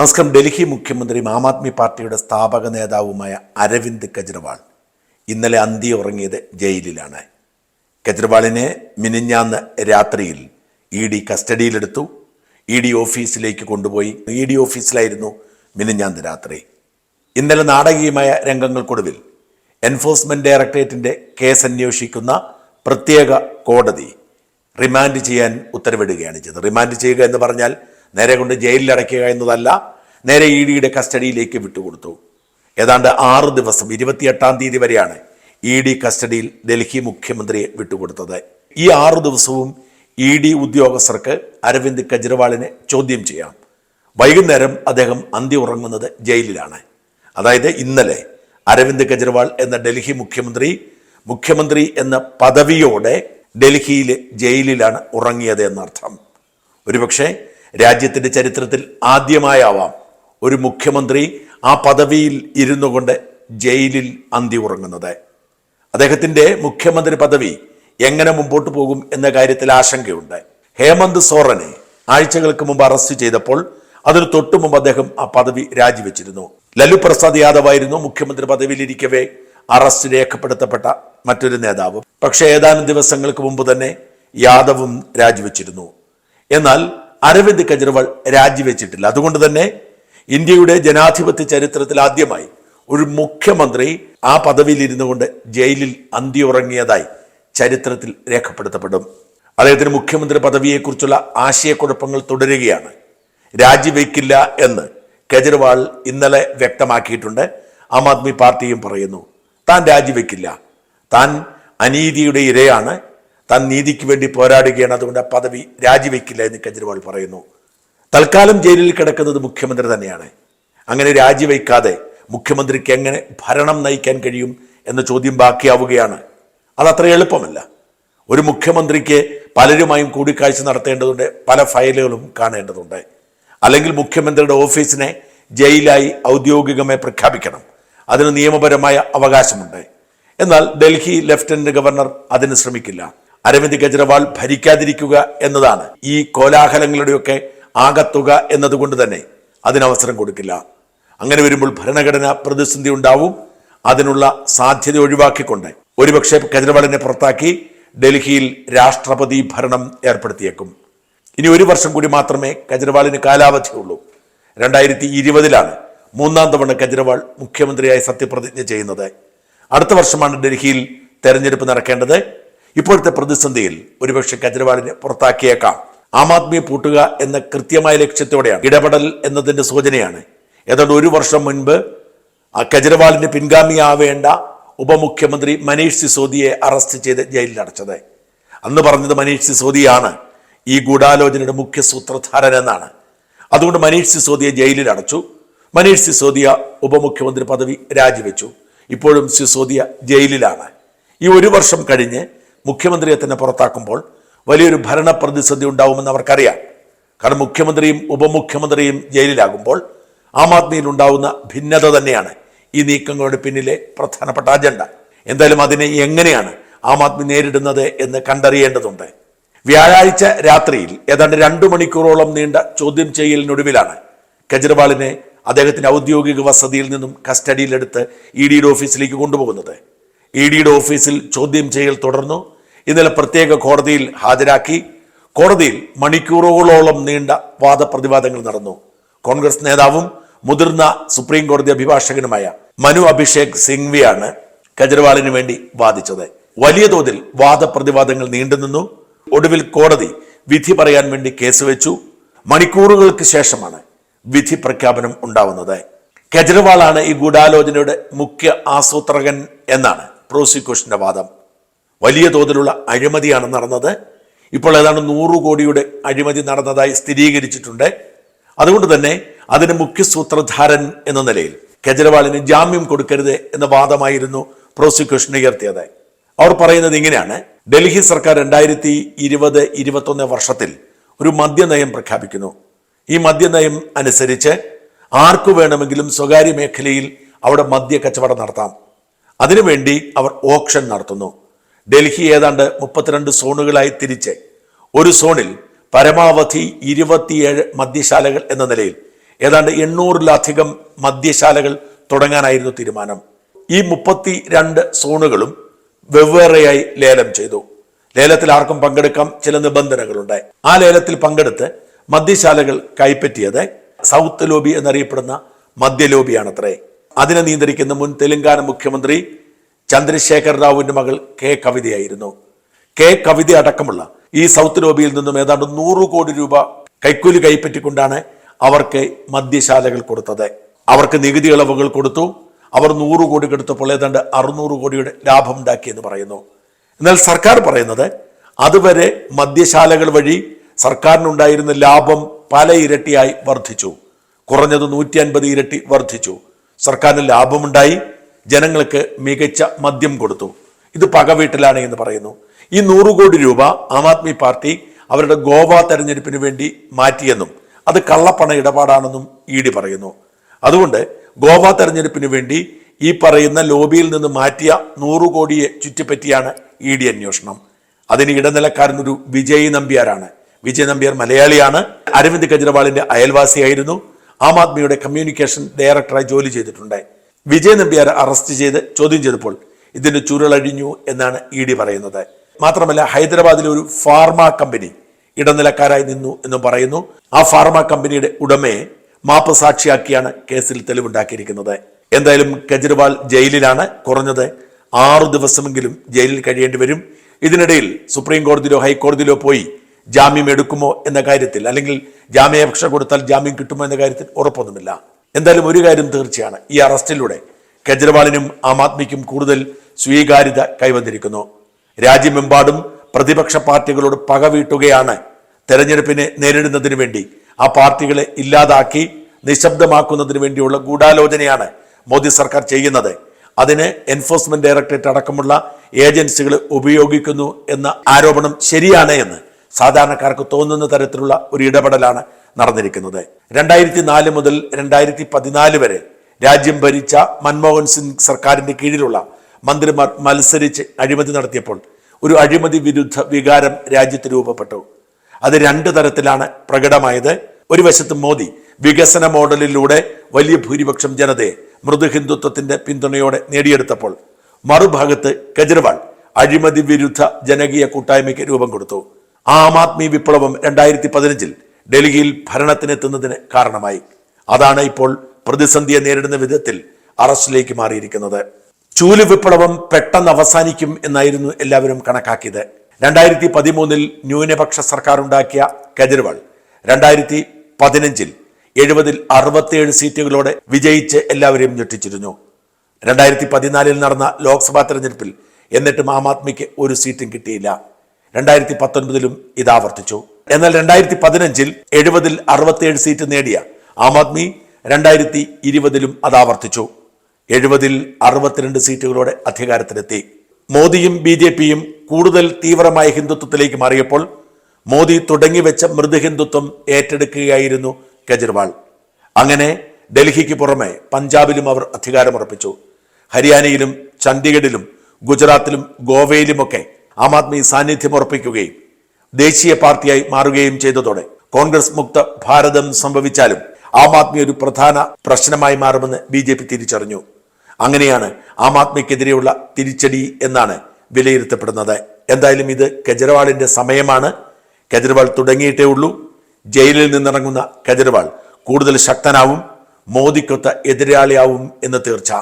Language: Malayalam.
നമസ്കാരം. ഡൽഹി മുഖ്യമന്ത്രിയും ആം ആദ്മി പാർട്ടിയുടെ സ്ഥാപക നേതാവുമായ അരവിന്ദ് കെജ്രിവാൾ ഇന്നലെ അന്തി ഉറങ്ങിയത് ജയിലിലാണ്. കെജ്രിവാളിനെ മിനിഞ്ഞാന്ന് രാത്രിയിൽ ഇ ഡി കസ്റ്റഡിയിലെടുത്തു. ഇ ഡി ഓഫീസിലേക്ക് കൊണ്ടുപോയി. ഇ ഡി ഓഫീസിലായിരുന്നു മിനിഞ്ഞാന്ന് രാത്രി. ഇന്നലെ നാടകീയമായ രംഗങ്ങൾക്കൊടുവിൽ എൻഫോഴ്സ്മെന്റ് ഡയറക്ടറേറ്റിന്റെ കേസ് അന്വേഷിക്കുന്ന പ്രത്യേക കോടതി റിമാൻഡ് ചെയ്യാൻ ഉത്തരവിടുകയാണ് ചെയ്തത്. റിമാൻഡ് ചെയ്യുക എന്ന് പറഞ്ഞാൽ നേരെ കൊണ്ട് ജയിലിൽ അടയ്ക്കുക എന്നതല്ല നേരെ ഇ ഡിയുടെ കസ്റ്റഡിയിലേക്ക് വിട്ടുകൊടുത്തു. ഏതാണ്ട് ആറ് ദിവസം ഇരുപത്തിയെട്ടാം തീയതി വരെയാണ് ഇ ഡി കസ്റ്റഡിയിൽ ഡൽഹി മുഖ്യമന്ത്രിയെ വിട്ടുകൊടുത്തത്. ഈ ആറു ദിവസവും ഇ ഡി ഉദ്യോഗസ്ഥർക്ക് അരവിന്ദ് കെജ്രിവാളിനെ ചോദ്യം ചെയ്യാം. വൈകുന്നേരം അദ്ദേഹം അന്തി ഉറങ്ങുന്നത് ജയിലിലാണ്. അതായത് ഇന്നലെ അരവിന്ദ് കെജ്രിവാൾ എന്ന ഡൽഹി മുഖ്യമന്ത്രി മുഖ്യമന്ത്രി എന്ന പദവിയോടെ ഡൽഹിയിലെ ജയിലിലാണ് ഉറങ്ങിയത് എന്നർത്ഥം. ഒരുപക്ഷെ രാജ്യത്തിന്റെ ചരിത്രത്തിൽ ആദ്യമായാവാം ഒരു മുഖ്യമന്ത്രി ആ പദവിയിൽ ഇരുന്നു കൊണ്ട് ജയിലിൽ അന്തി ഉറങ്ങുന്നത്. അദ്ദേഹത്തിന്റെ മുഖ്യമന്ത്രി പദവി എങ്ങനെ മുമ്പോട്ട് പോകും എന്ന കാര്യത്തിൽ ആശങ്കയുണ്ട്. ഹേമന്ത് സോറനെ ആഴ്ചകൾക്ക് മുമ്പ് അറസ്റ്റ് ചെയ്തപ്പോൾ അതിന് തൊട്ടു മുമ്പ് അദ്ദേഹം ആ പദവി രാജിവെച്ചിരുന്നു. ലല്ലു പ്രസാദ് യാദവ് ആയിരുന്നു മുഖ്യമന്ത്രി പദവിയിലിരിക്കവേ അറസ്റ്റ് രേഖപ്പെടുത്തപ്പെട്ട മറ്റൊരു നേതാവ്. പക്ഷേ ഏതാനും ദിവസങ്ങൾക്ക് മുമ്പ് തന്നെ യാദവും രാജിവെച്ചിരുന്നു. എന്നാൽ അരവിന്ദ് കെജ്രിവാൾ രാജിവെച്ചിട്ടില്ല. അതുകൊണ്ട് തന്നെ ഇന്ത്യയുടെ ജനാധിപത്യ ചരിത്രത്തിൽ ആദ്യമായി ഒരു മുഖ്യമന്ത്രി ആ പദവിയിൽ ഇരുന്നു കൊണ്ട് ജയിലിൽ അന്ത്യ ഉറങ്ങിയതായി ചരിത്രത്തിൽ രേഖപ്പെടുത്തപ്പെടും. അദ്ദേഹത്തിന് മുഖ്യമന്ത്രി പദവിയെക്കുറിച്ചുള്ള ആശയക്കുഴപ്പങ്ങൾ തുടരുകയാണ്. രാജിവെക്കില്ല എന്ന് കെജ്രിവാൾ ഇന്നലെ വ്യക്തമാക്കിയിട്ടുണ്ട്. ആം ആദ്മി പാർട്ടിയും പറയുന്നു താൻ രാജിവെക്കില്ല. താൻ അനീതിയുടെ ഇരയാണ്. താൻ നീതിക്ക് വേണ്ടി പോരാടുകയാണ്. അതുകൊണ്ട് ആ പദവി രാജിവെക്കില്ല എന്ന് കെജ്രിവാൾ പറയുന്നു. തൽക്കാലം ജയിലിൽ കിടക്കുന്നത് മുഖ്യമന്ത്രി തന്നെയാണ്. അങ്ങനെ രാജിവെക്കാതെ മുഖ്യമന്ത്രിക്ക് എങ്ങനെ ഭരണം നയിക്കാൻ കഴിയും എന്ന ചോദ്യം ബാക്കിയാവുകയാണ്. അതത്ര എളുപ്പമല്ല. ഒരു മുഖ്യമന്ത്രിക്ക് പലരുമായും കൂടിക്കാഴ്ച നടത്തേണ്ടതുണ്ട് പല ഫയലുകളും കാണേണ്ടതുണ്ട്. അല്ലെങ്കിൽ മുഖ്യമന്ത്രിയുടെ ഓഫീസിനെ ജയിലായി ഔദ്യോഗികമായി പ്രഖ്യാപിക്കണം. അതിന് നിയമപരമായ അവകാശമുണ്ട്. എന്നാൽ ഡൽഹി ലഫ്റ്റനന്റ് ഗവർണർ അതിന് ശ്രമിക്കില്ല. അരവിന്ദ് കെജ്രിവാൾ ഭരിക്കാതിരിക്കുക എന്നതാണ് ഈ കോലാഹലങ്ങളുടെയൊക്കെ ആകത്തുക എന്നതുകൊണ്ട് തന്നെ അതിനവസരം കൊടുക്കില്ല. അങ്ങനെ വരുമ്പോൾ ഭരണഘടന പ്രതിസന്ധി ഉണ്ടാവും. അതിനുള്ള സാധ്യത ഒഴിവാക്കിക്കൊണ്ട് ഒരുപക്ഷെ കെജ്രിവാളിനെ പുറത്താക്കി ഡൽഹിയിൽ രാഷ്ട്രപതി ഭരണം ഏർപ്പെടുത്തിയേക്കും. ഇനി ഒരു വർഷം കൂടി മാത്രമേ കെജ്രിവാളിന് കാലാവധിയുള്ളൂ രണ്ടായിരത്തി ഇരുപതിലാണ് മൂന്നാം തവണ കെജ്രിവാൾ മുഖ്യമന്ത്രിയായി സത്യപ്രതിജ്ഞ ചെയ്യുന്നത്. അടുത്ത വർഷമാണ് ഡൽഹിയിൽ തെരഞ്ഞെടുപ്പ് നടക്കേണ്ടത്. ഇപ്പോഴത്തെ പ്രതിസന്ധിയിൽ ഒരുപക്ഷെ കെജ്രിവാളിനെ പുറത്താക്കിയേക്കാം. ആം ആദ്മിയെ പൂട്ടുക എന്ന കൃത്യമായ ലക്ഷ്യത്തോടെയാണ്. ഇടപെടൽ എന്നതിന്റെ സൂചനയാണ്. ഏതാണ്ട് ഒരു വർഷം മുൻപ് ആ കെജ്രിവാളിന്റെ പിൻഗാമിയാവേണ്ട ഉപമുഖ്യമന്ത്രി മനീഷ് സിസോദിയെ അറസ്റ്റ് ചെയ്ത് ജയിലിൽ അടച്ചത്. അന്ന് പറഞ്ഞത് മനീഷ് സിസോദിയാണ്. ഈ ഗൂഢാലോചനയുടെ മുഖ്യ സൂത്രധാരൻ എന്നാണ്. അതുകൊണ്ട് മനീഷ് സിസോദിയെ ജയിലിൽ അടച്ചു. മനീഷ് സിസോദിയ ഉപമുഖ്യമന്ത്രി പദവി രാജിവെച്ചു. ഇപ്പോഴും സിസോദിയ ജയിലിലാണ്. ഈ ഒരു വർഷം കഴിഞ്ഞ് മുഖ്യമന്ത്രിയെ തന്നെ പുറത്താക്കുമ്പോൾ വലിയൊരു ഭരണ പ്രതിസന്ധി ഉണ്ടാവുമെന്ന് അവർക്കറിയാം. കാരണം മുഖ്യമന്ത്രിയും ഉപമുഖ്യമന്ത്രിയും ജയിലിലാകുമ്പോൾ ആം ആദ്മിയിൽ ഉണ്ടാവുന്ന ഭിന്നത തന്നെയാണ് ഈ നീക്കങ്ങളുടെ പിന്നിലെ പ്രധാനപ്പെട്ട അജണ്ട. എന്തായാലും അതിനെ എങ്ങനെയാണ് ആം ആദ്മി നേരിടുന്നത് എന്ന് കണ്ടറിയേണ്ടതുണ്ട്. വ്യാഴാഴ്ച രാത്രിയിൽ ഏതാണ്ട് രണ്ടു മണിക്കൂറോളം നീണ്ട ചോദ്യം ചെയ്യലിനൊടുവിലാണ് കെജ്രിവാളിനെ അദ്ദേഹത്തിന്റെ ഔദ്യോഗിക വസതിയിൽ നിന്നും കസ്റ്റഡിയിലെടുത്ത് ഇ ഡിയുടെ ഓഫീസിലേക്ക് കൊണ്ടുപോകുന്നത്. ഇ ഡിയുടെ ഓഫീസിൽ ചോദ്യം ചെയ്യൽ തുടർന്നു. ഇന്നലെ പ്രത്യേക കോടതിയിൽ ഹാജരാക്കി കോടതിയിൽ മണിക്കൂറുകളോളം നീണ്ട വാദപ്രതിവാദങ്ങൾ നടന്നു. കോൺഗ്രസ് നേതാവും മുതിർന്ന സുപ്രീം കോടതി അഭിഭാഷകനുമായ മനു അഭിഷേക് സിംഗ്വിയാണ് കെജ്രിവാളിന് വേണ്ടി വാദിച്ചത്. വലിയ തോതിൽ വാദപ്രതിവാദങ്ങൾ നീണ്ടുനിന്നു ഒടുവിൽ കോടതി വിധി പറയാൻ വേണ്ടി കേസ് വെച്ചു. മണിക്കൂറുകൾക്ക് ശേഷമാണ് വിധി പ്രഖ്യാപനം ഉണ്ടാവുന്നത്. കെജ്രിവാളാണ് ഈ ഗൂഢാലോചനയുടെ മുഖ്യ ആസൂത്രകൻ എന്നാണ് പ്രോസിക്യൂഷന്റെ വാദം. വലിയ തോതിലുള്ള അഴിമതിയാണ് നടന്നത്. ഇപ്പോൾ ഏതാണ്ട് നൂറു കോടിയുടെ അഴിമതി നടന്നതായി സ്ഥിരീകരിച്ചിട്ടുണ്ട്. അതുകൊണ്ട് തന്നെ അതിന് മുഖ്യ സൂത്രധാരൻ എന്ന നിലയിൽ കെജ്രിവാളിന് ജാമ്യം കൊടുക്കരുത് എന്ന വാദമായിരുന്നു പ്രോസിക്യൂഷൻ ഉയർത്തിയത്. അവർ പറയുന്നത് ഇങ്ങനെയാണ്. ഡൽഹി സർക്കാർ രണ്ടായിരത്തി ഇരുപത് ഇരുപത്തൊന്ന് വർഷത്തിൽ ഒരു മദ്യനയം പ്രഖ്യാപിക്കുന്നു. ഈ മദ്യനയം അനുസരിച്ച് ആർക്കു വേണമെങ്കിലും സ്വകാര്യ മേഖലയിൽ അവിടെ മദ്യ കച്ചവടം നടത്താം. അതിനുവേണ്ടി അവർ ഓപ്ഷൻ നടത്തുന്നു. ഡൽഹി ഏതാണ്ട് മുപ്പത്തിരണ്ട് സോണുകളായി തിരിച്ച് ഒരു സോണിൽ പരമാവധി ഇരുപത്തിയേഴ് മദ്യശാലകൾ എന്ന നിലയിൽ ഏതാണ്ട് എണ്ണൂറിലധികം മദ്യശാലകൾ തുടങ്ങാനായിരുന്നു തീരുമാനം. ഈ മുപ്പത്തി രണ്ട് സോണുകളും വെവ്വേറെയായി ലേലം ചെയ്തു. ലേലത്തിൽ ആർക്കും പങ്കെടുക്കാം ചില നിബന്ധനകളുണ്ട്. ആ ലേലത്തിൽ പങ്കെടുത്ത് മദ്യശാലകൾ കൈപ്പറ്റിയത് സൗത്ത് ലോബി എന്നറിയപ്പെടുന്ന മദ്യലോബിയാണത്രേ അതിനെ നിയന്ത്രിക്കുന്ന മുൻ തെലങ്കാന മുഖ്യമന്ത്രി ചന്ദ്രശേഖർ റാവുവിന്റെ മകൾ കെ കവിതയായിരുന്നു. കെ കവിത അടക്കമുള്ള ഈ സൗത്ത് ലോബിയിൽ നിന്നും ഏതാണ്ട് നൂറ് കോടി രൂപ കൈക്കൂലി കൈപ്പറ്റിക്കൊണ്ടാണ് അവർക്ക് മദ്യശാലകൾ കൊടുത്തത്. അവർക്ക് നികുതി ഇളവുകൾ കൊടുത്തു. അവർ നൂറ് കോടി കൊടുത്തപ്പോൾ ഏതാണ്ട് അറുന്നൂറ് കോടിയുടെ ലാഭം ഉണ്ടാക്കിയെന്ന് പറയുന്നു. എന്നാൽ സർക്കാർ പറയുന്നത് അതുവരെ മദ്യശാലകൾ വഴി സർക്കാരിനുണ്ടായിരുന്ന ലാഭം പല ഇരട്ടിയായി വർദ്ധിച്ചു. കുറഞ്ഞത് നൂറ്റി അൻപത് ഇരട്ടി വർദ്ധിച്ചു. സർക്കാരിന് ലാഭമുണ്ടായി. ജനങ്ങൾക്ക് മികച്ച മദ്യം കൊടുത്തു. ഇത് പകവീട്ടിലാണ് എന്ന് പറയുന്നു. ഈ നൂറ് കോടി രൂപ ആം ആദ്മി പാർട്ടി അവരുടെ ഗോവ തെരഞ്ഞെടുപ്പിന് വേണ്ടി മാറ്റിയെന്നും അത് കള്ളപ്പണ ഇടപാടാണെന്നും ഇ ഡി പറയുന്നു. അതുകൊണ്ട് ഗോവ തെരഞ്ഞെടുപ്പിന് വേണ്ടി ഈ പറയുന്ന ലോബിയിൽ നിന്ന് മാറ്റിയ നൂറ് കോടിയെ ചുറ്റിപ്പറ്റിയാണ് ഇ ഡി അന്വേഷണം. അതിന് ഇടനിലക്കാരനൊരു വിജയ് നമ്പ്യാരാണ്. വിജയ് നമ്പ്യാർ മലയാളിയാണ്. അരവിന്ദ് കെജ്രിവാളിന്റെ അയൽവാസിയായിരുന്നു. ആം ആദ്മിയുടെ കമ്മ്യൂണിക്കേഷൻ ഡയറക്ടറായി ജോലി ചെയ്തിട്ടുണ്ട്. വിജയ് നമ്പ്യാരെ അറസ്റ്റ് ചെയ്ത് ചോദ്യം ചെയ്തപ്പോൾ ഇതിന്റെ ചുരുളഴിഞ്ഞു എന്നാണ് ഇ ഡി പറയുന്നത്. മാത്രമല്ല ഹൈദരാബാദിലെ ഒരു ഫാർമ കമ്പനി ഇടനിലക്കാരായി നിന്നു എന്നും പറയുന്നു. ആ ഫാർമ കമ്പനിയുടെ ഉടമയെ മാപ്പ് സാക്ഷിയാക്കിയാണ് കേസിൽ തെളിവുണ്ടാക്കിയിരിക്കുന്നത്. എന്തായാലും കെജ്രിവാൾ ജയിലിലാണ്. കുറഞ്ഞത് ആറു ദിവസമെങ്കിലും ജയിലിൽ കഴിയേണ്ടി വരും. ഇതിനിടയിൽ സുപ്രീം കോടതിയിലോ ഹൈക്കോടതിയിലോ പോയി ജാമ്യം എടുക്കുമോ എന്ന കാര്യത്തിൽ അല്ലെങ്കിൽ ജാമ്യാപേക്ഷ കൊടുത്താൽ ജാമ്യം കിട്ടുമോ എന്ന കാര്യത്തിൽ ഉറപ്പൊന്നുമില്ല. എന്തായാലും ഒരു കാര്യം തീർച്ചയാണ്. ഈ അറസ്റ്റിലൂടെ കെജ്രിവാളിനും ആം ആദ്മിക്കും കൂടുതൽ സ്വീകാര്യത കൈവന്നിരിക്കുന്നു. രാജ്യമെമ്പാടും പ്രതിപക്ഷ പാർട്ടികളോട് പക വീട്ടുകയാണ് തെരഞ്ഞെടുപ്പിനെ നേരിടുന്നതിന് വേണ്ടി. ആ പാർട്ടികളെ ഇല്ലാതാക്കി നിശബ്ദമാക്കുന്നതിന് വേണ്ടിയുള്ള ഗൂഢാലോചനയാണ് മോദി സർക്കാർ ചെയ്യുന്നത്. അതിന് എൻഫോഴ്സ്മെന്റ് ഡയറക്ടറേറ്റ് അടക്കമുള്ള ഏജൻസികൾ ഉപയോഗിക്കുന്നു എന്ന ആരോപണം ശരിയാണ് എന്ന് സാധാരണക്കാർക്ക് തോന്നുന്ന തരത്തിലുള്ള ഒരു ഇടപെടലാണ് നടന്നിരിക്കുന്നത്. രണ്ടായിരത്തി നാല് മുതൽ രണ്ടായിരത്തി പതിനാല് വരെ രാജ്യം ഭരിച്ച മൻമോഹൻ സിംഗ് സർക്കാരിന്റെ കീഴിലുള്ള മന്ത്രിമാർ മത്സരിച്ച് അഴിമതി നടത്തിയപ്പോൾ ഒരു അഴിമതി വിരുദ്ധ വികാരം രാജ്യത്ത് രൂപപ്പെട്ടു. അത് രണ്ട് തരത്തിലാണ് പ്രകടമായത്. ഒരു വശത്ത് മോദി വികസന മോഡലിലൂടെ വലിയ ഭൂരിപക്ഷം ജനതയെ മൃദു ഹിന്ദുത്വത്തിന്റെ പിന്തുണയോടെ നേടിയെടുത്തപ്പോൾ മറുഭാഗത്ത് കെജ്രിവാൾ അഴിമതി വിരുദ്ധ ജനകീയ കൂട്ടായ്മയ്ക്ക് രൂപം കൊടുത്തു. ആം ആദ്മി വിപ്ലവം രണ്ടായിരത്തി പതിനഞ്ചിൽ ഡൽഹിയിൽ ഭരണത്തിനെത്തുന്നതിന് കാരണമായി. അതാണ് ഇപ്പോൾ പ്രതിസന്ധിയെ നേരിടുന്ന വിധത്തിൽ അറസ്റ്റിലേക്ക് മാറിയിരിക്കുന്നത്. ചൂൽ വിപ്ലവം പെട്ടെന്ന് അവസാനിക്കും എന്നായിരുന്നു എല്ലാവരും കണക്കാക്കിയത്. രണ്ടായിരത്തി പതിമൂന്നിൽ ന്യൂനപക്ഷ സർക്കാർ ഉണ്ടാക്കിയ കെജ്രിവാൾ രണ്ടായിരത്തി പതിനഞ്ചിൽ എഴുപതിൽ അറുപത്തിയേഴ് സീറ്റുകളോടെ വിജയിച്ച് എല്ലാവരെയും ഞെട്ടിച്ചിരുന്നു. രണ്ടായിരത്തി പതിനാലിൽ നടന്ന ലോക്സഭാ തെരഞ്ഞെടുപ്പിൽ എന്നിട്ടും ആം ആദ്മിക്ക് ഒരു സീറ്റും കിട്ടിയില്ല. രണ്ടായിരത്തി പത്തൊൻപതിലും ഇത് ആവർത്തിച്ചു എന്നാൽ രണ്ടായിരത്തി പതിനഞ്ചിൽ എഴുപതിൽ അറുപത്തിയേഴ് സീറ്റ് നേടിയ ആം ആദ്മി രണ്ടായിരത്തി ഇരുപതിലും അത് ആവർത്തിച്ചു എഴുപതിൽ അറുപത്തിരണ്ട് സീറ്റുകളോടെ അധികാരത്തിലെത്തി. മോദിയും ബി ജെ പിയും കൂടുതൽ തീവ്രമായ ഹിന്ദുത്വത്തിലേക്ക് മാറിയപ്പോൾ മോദി തുടങ്ങിവെച്ച മൃദു ഹിന്ദുത്വം ഏറ്റെടുക്കുകയായിരുന്നു കെജ്രിവാൾ. അങ്ങനെ ഡൽഹിക്ക് പുറമെ പഞ്ചാബിലും അവർ അധികാരമുറപ്പിച്ചു. ഹരിയാനയിലും ചണ്ഡീഗഡിലും ഗുജറാത്തിലും ഗോവയിലുമൊക്കെ ആം ആദ്മി സാന്നിധ്യം ഉറപ്പിക്കുകയും ദേശീയ പാർട്ടിയായി മാറുകയും ചെയ്തതോടെ കോൺഗ്രസ് മുക്ത ഭാരതം സംഭവിച്ചാലും ആം ആദ്മി ഒരു പ്രധാന പ്രശ്നമായി മാറുമെന്ന് ബി ജെ പി തിരിച്ചറിഞ്ഞു. അങ്ങനെയാണ് ആം ആദ്മിക്കെതിരെയുള്ള തിരിച്ചടി എന്നാണ് വിലയിരുത്തപ്പെടുന്നത്. എന്തായാലും ഇത് കെജ്രിവാളിന്റെ സമയമാണ്. കെജ്രിവാൾ തുടങ്ങിയിട്ടേ ഉള്ളൂ. ജയിലിൽ നിന്നിറങ്ങുന്ന കെജ്രിവാൾ കൂടുതൽ ശക്തനാവും മോദിക്കൊത്ത എതിരാളിയാവും എന്ന് തീർച്ച.